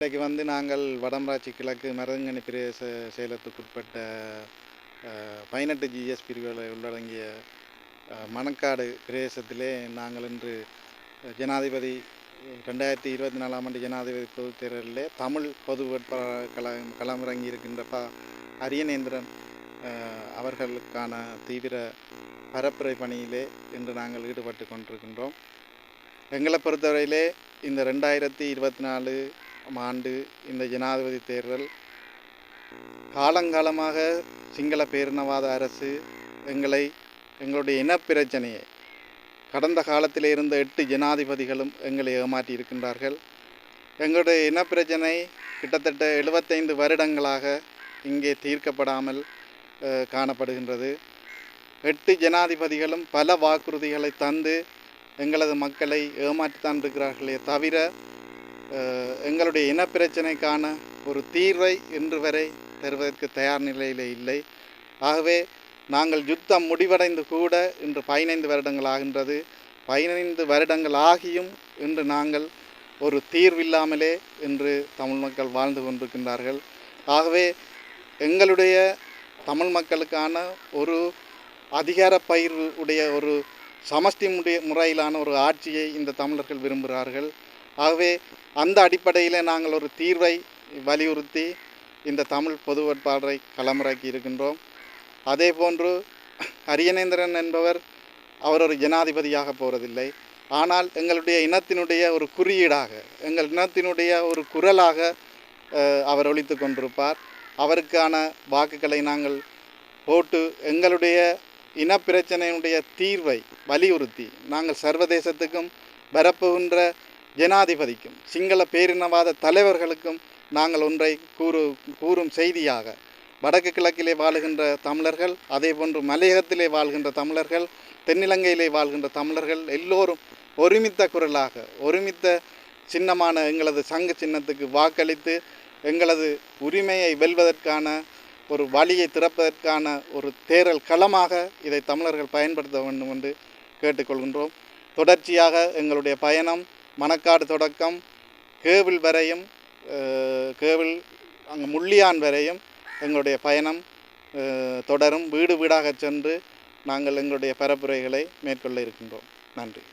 இன்றைக்கு வந்து நாங்கள் வடமராட்சி கிழக்கு மருதங்கனி பிரதேச செயலத்துக்குட்பட்ட பதினெட்டு ஜிஎஸ் பிரிவுகளை உள்ளடங்கிய மணக்காடு பிரதேசத்திலே நாங்கள் இன்று ஜனாதிபதி ரெண்டாயிரத்தி இருபத்தி நாலாம் ஆண்டு ஜனாதிபதி பொதுத் தேர்தலிலே தமிழ் பொது வேட்பாளர் கல களமிறங்கி இருக்கின்ற ப அரியநேந்திரன் அவர்களுக்கான தீவிர பரப்புரை பணியிலே இன்று நாங்கள் ஈடுபட்டு கொண்டிருக்கின்றோம். எங்களை பொறுத்தவரையிலே இந்த ரெண்டாயிரத்தி இருபத்தி நாலு ஆண்டு இந்த ஜனாதிபதி தேர்தல். காலங்காலமாக சிங்கள பேரினவாத அரசு எங்களை எங்களுடைய இனப்பிரச்சனையை கடந்த காலத்தில் இருந்த எட்டு ஜனாதிபதிகளும் எங்களை ஏமாற்றி இருக்கின்றார்கள். எங்களுடைய இனப்பிரச்சனை கிட்டத்தட்ட எழுபத்தைந்து வருடங்களாக இங்கே தீர்க்கப்படாமல் காணப்படுகின்றது. எட்டு ஜனாதிபதிகளும் பல வாக்குறுதிகளை தந்து எங்களது மக்களை ஏமாற்றித்தான் இருக்கிறார்களே தவிர எங்களுடைய இனப்பிரச்சனைக்கான ஒரு தீர்வை இன்று வரை தருவதற்கு தயார் நிலையில் இல்லை. ஆகவே நாங்கள் யுத்தம் முடிவடைந்து கூட இன்று பதினைந்து வருடங்கள் ஆகின்றது. பதினைந்து வருடங்கள் ஆகியும் இன்று நாங்கள் ஒரு தீர்வில்லாமலே இன்று தமிழ் மக்கள் வாழ்ந்து கொண்டிருக்கின்றார்கள். ஆகவே எங்களுடைய தமிழ் மக்களுக்கான ஒரு அதிகார பயிர்வு உடைய ஒரு சமஷ்டி முறையிலான ஒரு ஆட்சியை இந்த தமிழர்கள் விரும்புகிறார்கள். ஆகவே அந்த அடிப்படையில் நாங்கள் ஒரு தீர்வை வலியுறுத்தி இந்த தமிழ் பொது வேட்பாளரை களமிறக்கி இருக்கின்றோம். அதே போன்று அரியநேந்திரன் என்பவர் அவர் ஒரு ஜனாதிபதியாக போகிறதில்லை ஆனால் எங்களுடைய இனத்தினுடைய ஒரு குறியீடாக எங்கள் இனத்தினுடைய ஒரு குரலாக அவர் ஒழித்து கொண்டிருப்பார். அவருக்கான வாக்குகளை நாங்கள் போட்டு எங்களுடைய இனப்பிரச்சனையினுடைய தீர்வை வலியுறுத்தி நாங்கள் சர்வதேசத்துக்கும் வரப்போகின்ற ஜனாதிபதிக்கும் சிங்கள பேரினவாத தலைவர்களுக்கும் நாங்கள் ஒன்றை கூறு கூறும் செய்தியாக வடக்கு கிழக்கிலே வாழுகின்ற தமிழர்கள் அதேபோன்று மலையகத்திலே வாழ்கின்ற தமிழர்கள் தென்னிலங்கையிலே வாழ்கின்ற தமிழர்கள் எல்லோரும் ஒருமித்த குரலாக ஒருமித்த சின்னமான எங்களது சங்கு சின்னத்துக்கு வாக்களித்து எங்களது உரிமையை வெல்வதற்கான ஒரு வழியை திறப்பதற்கான ஒரு தேரல் களமாக இதை தமிழர்கள் பயன்படுத்த வேண்டும் என்று கேட்டுக்கொள்கின்றோம். தொடர்ச்சியாக எங்களுடைய பயணம் மணக்காடு தொடக்கம் கேவில் வரையும் கேவில் அங்கே முள்ளியான் வரையும் எங்களுடைய பயணம் தொடரும். வீடு வீடாக சென்று நாங்கள் எங்களுடைய பரப்புரைகளை மேற்கொள்ள இருக்கின்றோம். நன்றி.